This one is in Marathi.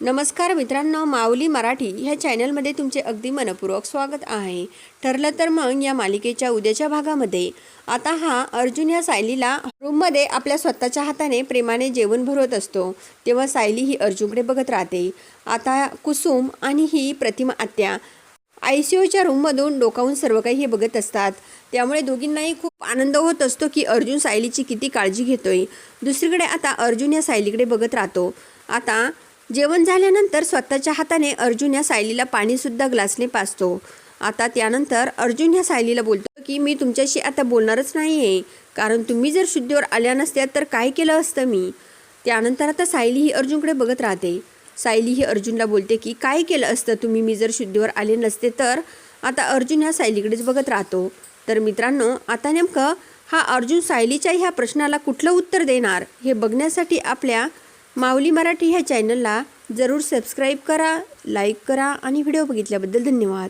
नमस्कार मित्रांनो माऊली मराठी ह्या चॅनलमध्ये तुमचे अगदी मनपूर्वक स्वागत आहे. ठरलं तर मग या मालिकेच्या उद्याच्या भागामध्ये. आता हा अर्जुन ह्या सायलीला रूममध्ये आपल्या स्वतःच्या हाताने प्रेमाने जेवण भरवत असतो. तेव्हा सायली ही अर्जुनकडे बघत राहते. आता कुसुम आणि ही प्रतिमा आत्या आय सी यूच्या रूममधून डोकावून सर्व काही हे बघत असतात. त्यामुळे दोघींनाही खूप आनंद होत असतो की अर्जुन सायलीची किती काळजी घेतोय. दुसरीकडे आता अर्जुन या सायलीकडे बघत राहतो. आता जेवण झाल्यानंतर स्वतःच्या हाताने अर्जुन या सायलीला पाणीसुद्धा ग्लासने पाजतो आता त्यानंतर अर्जुन ह्या सायलीला बोलतो की मी तुमच्याशी आता बोलणारच नाही आहे कारण तुम्ही जर शुद्धीवर आल्या नसत्या तर काय केलं असतं मी? त्यानंतर आता सायली ही अर्जुनकडे बघत राहते. सायली ही अर्जुनला बोलते की काय केलं असतं तुम्ही? मी जर शुद्धीवर आले नसते तर? आता अर्जुन ह्या सायलीकडेच बघत राहतो. तर मित्रांनो आता नेमकं हा अर्जुन सायलीच्या ह्या प्रश्नाला कुठलं उत्तर देणार हे बघण्यासाठी आपल्या माऊली मराठी ह्या चॅनलला जरूर सबस्क्राईब करा लाईक करा आणि व्हिडिओ बघितल्याबद्दल धन्यवाद.